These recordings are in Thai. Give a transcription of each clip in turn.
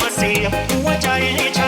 มาเสียหัวใจให้ฉัน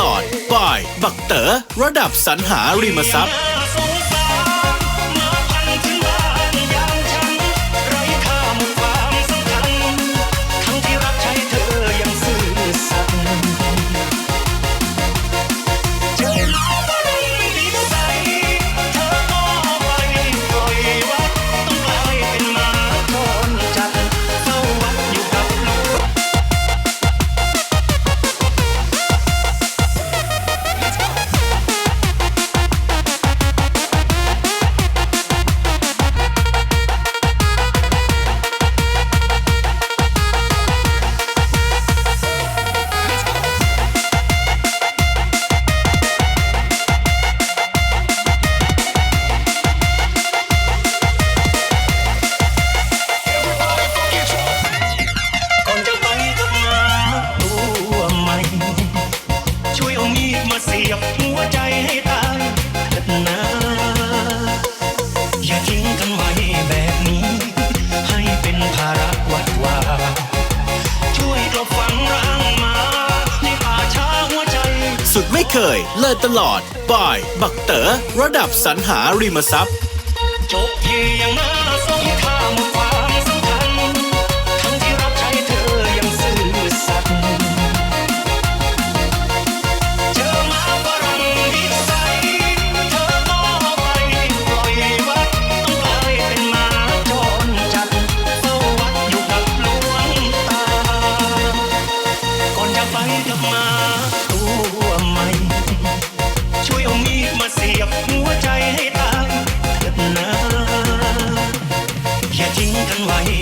ลอด บาย บักเต๋อระดับสรรหาริมทรัพย์ เลิศตลอดบอยบักเต๋อระดับสรรหาริมทรัพย์จบเพียงมาสงท Why?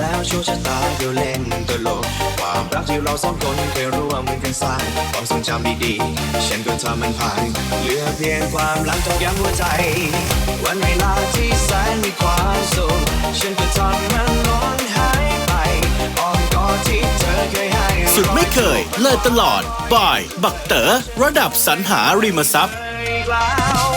แล้วโชคชะตาเดียวเล่นตลก ความรักที่เราสองคนเคยร่วมกันสร้างความทรงจำดีๆ ฉันก็ทำมันผ่านเหลือเพียงความหลังทอกย้ำหัวใจ วันเวลาที่แสนมีความสุขฉันก็ทำมันร้อนหายไปอ้อมกอดที่เธอเคยให้สุดไม่เคย เลิศตลอดบายบักเต๋อระดับสรรหาริมทรัพย์อีกแล้ว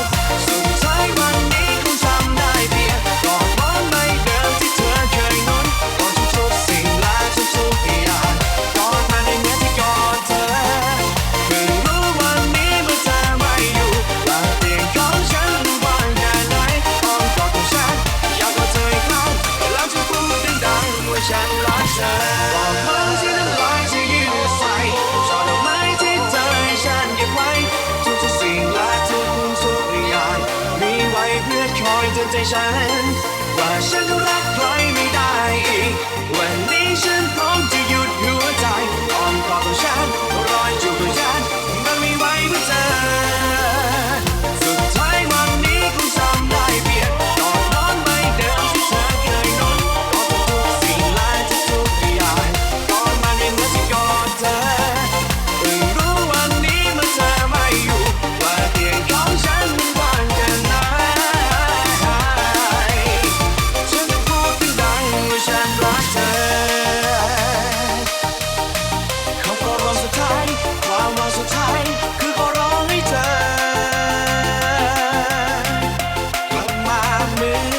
เนใจฉัน ว่าฉันรักใครไม่ได้อีก วันนี้ฉันพร้อม me.